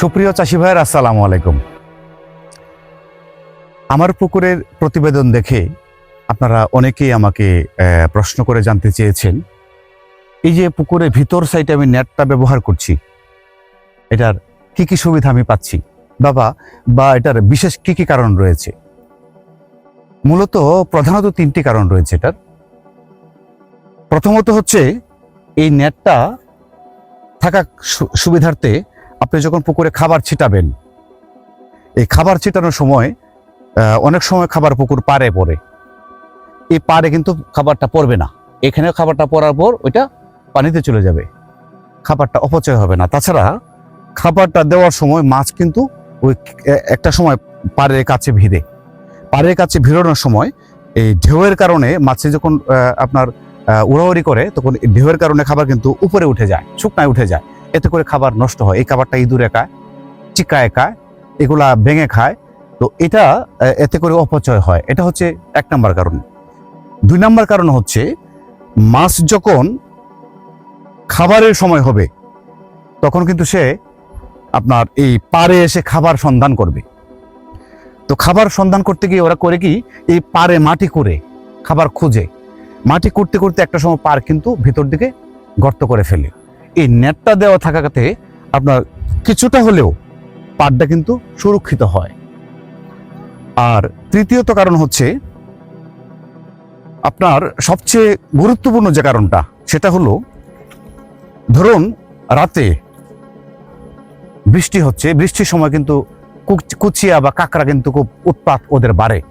সুপ্রিয় চাষি ভাইয়ের আসসালামু আলাইকুম। আমার পুকুরের প্রতিবেদন দেখে আপনারা অনেকেই আমাকে প্রশ্ন করে জানতে চেয়েছেন। এই যে পুকুরের ভিতর সাইডে আমি নেটটা ব্যবহার করছি, এটার কি কি সুবিধা আমি পাচ্ছি? বাবা, বা এটার বিশেষ কি কি কারণ রয়েছে? মূলত প্রধানত তিনটি কারণ রয়েছে এটার। প্রথমত হচ্ছে, এই নেটটা থাকা সুবিধার্থে আপনি যখন পুকুরে খাবার ছিটাবেন, এই খাবার ছিটানোর সময় অনেক সময় খাবার পুকুর পারে পড়ে। এই পারে কিন্তু খাবারটা পড়বে না। এখানে খাবারটা পড়ার পর ওইটা পানিতে চলে যাবে। খাবারটা অপচয় হবে না। তাছাড়া খাবারটা দেওয়ার সময় মাছ কিন্তু ওই একটা সময় পাড়ের কাছে ভিড়ে। পাড়ের কাছে ভিড়ানোর সময় এই ঢেউয়ের কারণে মাছে যখন আপনার উড়াউড়ি করে, তখন ঢেউয়ের কারণে খাবার কিন্তু উপরে উঠে যায়, শুকনায় উঠে যায়। এতে করে খাবার নষ্ট হয়। এই খাবারটা ইঁদুরে খায়, চিকায় খায়, এগুলা ভেঙে খায়। তো এটা এতে করে অপচয় হয়। এটা হচ্ছে এক নাম্বার কারণ। দুই নাম্বার কারণ হচ্ছে, মাছ যখন খাবারের সময় হবে, তখন কিন্তু সে আপনার এই পারে এসে খাবার সন্ধান করবে। তো খাবার সন্ধান করতে গিয়ে ওরা করে কি, এই পারে মাটি করে খাবার খুঁজে। মাটি করতে করতে একটা সময় পার কিন্তু ভিতর দিকে গর্ত করে ফেলে। এই নেটটা দেওয়া থাকাতে আপনার কিছুটা হলেও পাড়টা কিন্তু সুরক্ষিত হয়। আর তৃতীয়ত কারণ হচ্ছে, আপনার সবচেয়ে গুরুত্বপূর্ণ যে কারণটা, সেটা হলো, ধরুন রাতে বৃষ্টি হচ্ছে, বৃষ্টির সময় কিন্তু কুচ- কুচিয়া বা কাঁকড়া কিন্তু খুব উৎপাত ওদের বাড়ে।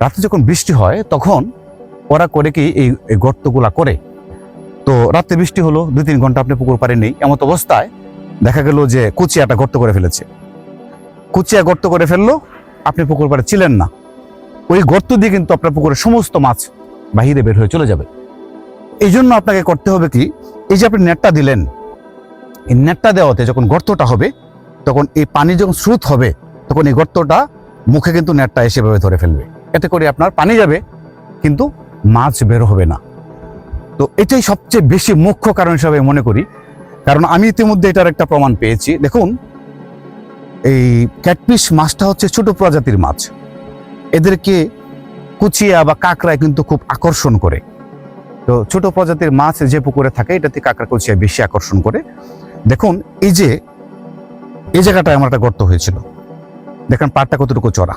রাতে যখন বৃষ্টি হয়, তখন ওরা করে কি এই গর্তগুলা করে। তো রাতে বৃষ্টি হলো দুই তিন ঘণ্টা আপনি পুকুর পাড়ে নেই। এমত অবস্থায় দেখা গেল যে কুচিয়াটা গর্ত করে ফেলেছে। কুচিয়া গর্ত করে ফেলল, আপনি পুকুর পাড়ে ছিলেন না। ওই গর্ত দিয়ে কিন্তু আপনার পুকুরের সমস্ত মাছ বাহিরে বের হয়ে চলে যাবে। এই জন্য আপনাকে করতে হবে কি, এই যে আপনি নেটটা দিলেন, এই নেটটা দেওয়াতে যখন গর্তটা হবে, তখন এই পানি যখন স্রোত হবে, তখন এই গর্তটা মুখে কিন্তু নেটটা এসেভাবে ধরে ফেলবে। এতে করে আপনার পানি যাবে, কিন্তু মাছ বের হবে না। তো এটাই সবচেয়ে বেশি মুখ্য কারণ হিসাবে মনে করি। কারণ আমি ইতিমধ্যে এটার একটা প্রমাণ পেয়েছি। দেখুন, এই ক্যাটফিশ মাছটা হচ্ছে ছোট প্রজাতির মাছ। এদেরকে কুচিয়া বা কাঁকড়ায় কিন্তু খুব আকর্ষণ করে। তো ছোট প্রজাতির মাছ যে পুকুরে থাকে, এটাতে কাঁকড়া কুচিয়া বেশি আকর্ষণ করে। দেখুন, এই যে, এই জায়গাটায় আমার একটা গর্ত হয়েছিল। দেখেন পাটটা কতটুকু চড়া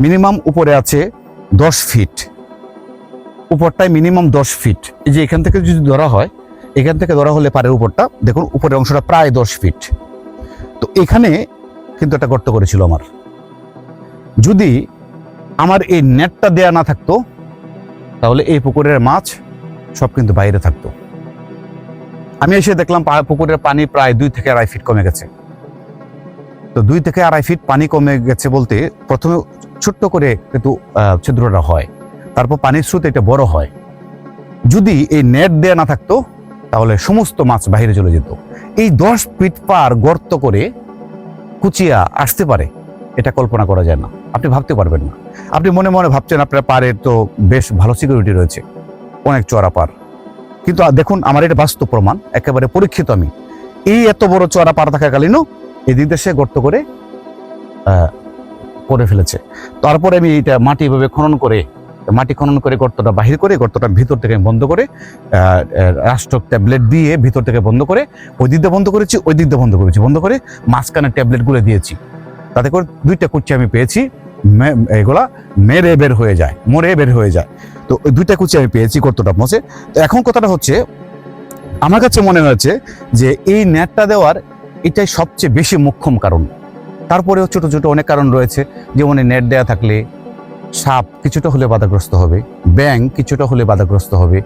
মিনিমাম উপরে আছে দশ ফিট। উপরটায় মিনিমাম দশ ফিট এই যে এখান থেকে যদি ধরা হয়, এখান থেকে ধরা হলে পারের উপরটা, দেখুন, উপরের অংশটা প্রায় দশ ফিট তো এখানে কিন্তু একটা গর্ত করেছিল আমার। যদি আমার এই নেটটা দেয়া না থাকতো, তাহলে এই পুকুরের মাছ সব কিন্তু বাইরে থাকতো। আমি এসে দেখলাম পুকুরের পানি প্রায় দুই থেকে আড়াই ফিট কমে গেছে। তো দুই থেকে আড়াই ফিট পানি কমে গেছে বলতে প্রথমে ছোট্ট করে কিন্তু ছিদ্রটা হয়। তারপর পানির স্রোত এটা বড় হয়। যদি এই নেট দেয়া না থাকতো, তাহলে সমস্ত মাছ বাইরে চলে যেত। এই দশ ফিট পার গর্ত করে কুচিয়া আসতে পারে, এটা কল্পনা করা যায় না। আপনি ভাবতে পারবেন না। আপনি মনে মনে ভাবছেন আপনার পাড়ের তো বেশ ভালো সিকিউরিটি রয়েছে, অনেক চড়া পার। কিন্তু দেখুন, আমার এটা বাস্তব প্রমাণ, একেবারে পরীক্ষিত আমি। এই এত বড় চড়া পার থাকাকালীনও এদিক দেশে গর্ত করে করে ফেলেছে। তারপরে আমি এটা মাটি এভাবে খনন করে মাটি খনন করে গর্তটা বাহির করে গর্তটা ভিতর থেকে বন্ধ করে রাষ্ট্র ট্যাবলেট দিয়ে ভিতর থেকে বন্ধ করে, ওই দিক বন্ধ করেছি, ওই দিক বন্ধ করেছি, বন্ধ করে মাঝখানে ট্যাবলেটগুলো দিয়েছি। তাতে করে দুইটা কুচি আমি পেয়েছি এগুলা মেরে বের হয়ে যায়, মরে বের হয়ে যায়। তো ওই দুইটা কুচি আমি পেয়েছি গর্তটা মজে তো এখন কথাটা হচ্ছে, আমার কাছে মনে হয়েছে যে এই নেটটা দেওয়ার এটাই সবচেয়ে বেশি মুখ্যম কারণ। তারপরেও ছোট ছোট অনেক কারণ রয়েছে, যেমন নেট দেওয়া থাকলে সাপ কিছুটা হলে বাধাগ্রস্ত হবে ব্যাং কিছুটা হলে বাধাগ্রস্ত হবে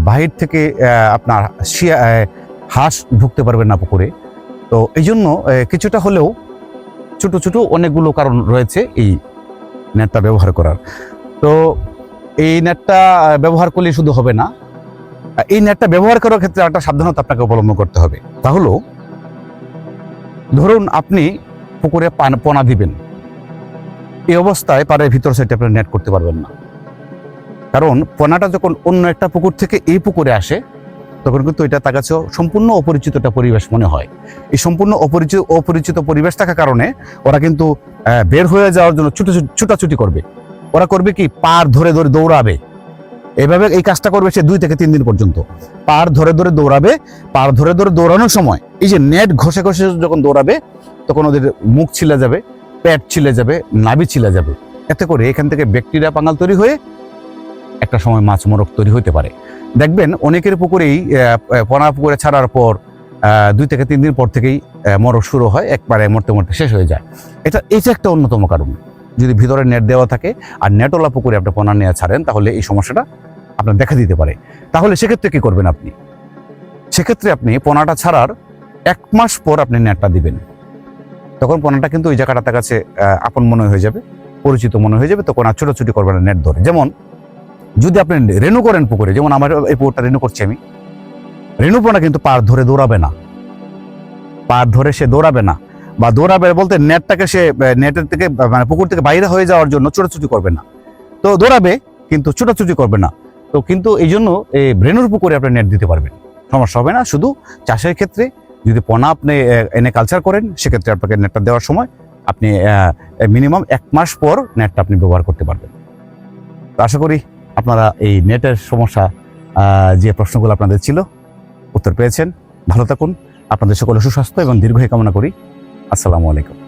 বাহির থেকে আপনার শিয়া হাঁস ঢুকতে পারবে না পুকুরে। তো এই জন্য কিছুটা হলেও ছোট ছোট অনেকগুলো কারণ রয়েছে এই নেটটা ব্যবহার করার। তো এই নেটটা ব্যবহার করলে শুধু হবে না এই নেটটা ব্যবহার করার ক্ষেত্রে একটা সাবধানতা আপনাকে অবলম্বন করতে হবে। তা হলো ধরুন আপনি পুকুরে পান- পোনা দিবেন এই অবস্থায় পাড়ের ভিতর সাইডে আপনি নেট করতে পারবেন না। কারণ পোনাটা যখন অন্য একটা পুকুর থেকে এই পুকুরে আসে, তখন কিন্তু এটা তার কাছে সম্পূর্ণ অপরিচিত একটা পরিবেশ মনে হয়। এই সম্পূর্ণ অপরিচিত অপরিচিত পরিবেশ থাকার কারণে ওরা কিন্তু বের হয়ে যাওয়ার জন্য ছুটো ছুটাছুটি করবে। ওরা করবে কি? পার ধরে ধরে দৌড়াবে। এভাবে এই কাজটা করবে সে দুই থেকে তিন দিন পর্যন্ত। পার ধরে ধরে দৌড়াবে। পার ধরে ধরে দৌড়ানোর সময় এই যে নেট ঘষে ঘষে যখন দৌড়াবে, তখন ওদের মুখ ছিলে যাবে। পেট ছিলে যাবে, নাভি ছিলে যাবে। এতে করে এখান থেকে ব্যাকটেরিয়া পাঙ্গাল তৈরি হয়ে একটা সময় মাছ মরক তৈরি হতে পারে। দেখবেন অনেকের পুকুরেই পোনা পুকুরে ছাড়ার পর দুই থেকে তিন দিন পর থেকেই মরক শুরু হয়, একবারে মরতে মরতে শেষ হয়ে যায়। এটা এটা একটা অন্যতম কারণ। যদি ভিতরে নেট দেওয়া থাকে আর নেটওয়ালা পুকুরে আপনি পোনা নিয়ে ছাড়েন, তাহলে এই সমস্যাটা আপনার দেখা দিতে পারে। তাহলে সেক্ষেত্রে কি করবেন আপনি? সেক্ষেত্রে আপনি পোনাটা ছাড়ার এক মাস পর আপনি নেটটা দিবেন। তখন পোনাটা কিন্তু ওই জায়গাটা তার কাছে আপন মনে হয়ে যাবে, পরিচিত মনে হয়ে যাবে, তখন আর ছোটাছুটি করবে না নেট ধরে। যেমন, যদি আপনি রেনু করেন পুকুরে, যেমন আমার এই পুকুরটা রেনু করছি আমি রেনু পোনা কিন্তু পার ধরে দৌড়াবে না। পার ধরে সে দৌড়াবে না বা দৌড়াবে বলতে নেটটাকে সে নেটের থেকে মানে পুকুর থেকে বাইরে হয়ে যাওয়ার জন্য ছোটাছুটি করবে না। তো দৌড়াবে, কিন্তু ছোটাছুটি করবে না। তো কিন্তু এই জন্য এই রেনুর পুকুরে আপনি নেট দিতে পারবেন। সমস্যা হবে না, শুধু চাষের ক্ষেত্রে যদি পোনা আপনি এনে কালচার করেন, সেক্ষেত্রে আপনাকে নেটটা দেওয়ার সময় আপনি মিনিমাম এক মাস পর নেটটা আপনি ব্যবহার করতে পারবেন। তো আশা করি আপনারা এই নেটের সমস্যা যে প্রশ্নগুলো আপনাদের ছিল, উত্তর পেয়েছেন। ভালো থাকুন। আপনাদের সকলে সুস্বাস্থ্য এবং দীর্ঘ কামনা করি। আসসালামু আলাইকুম।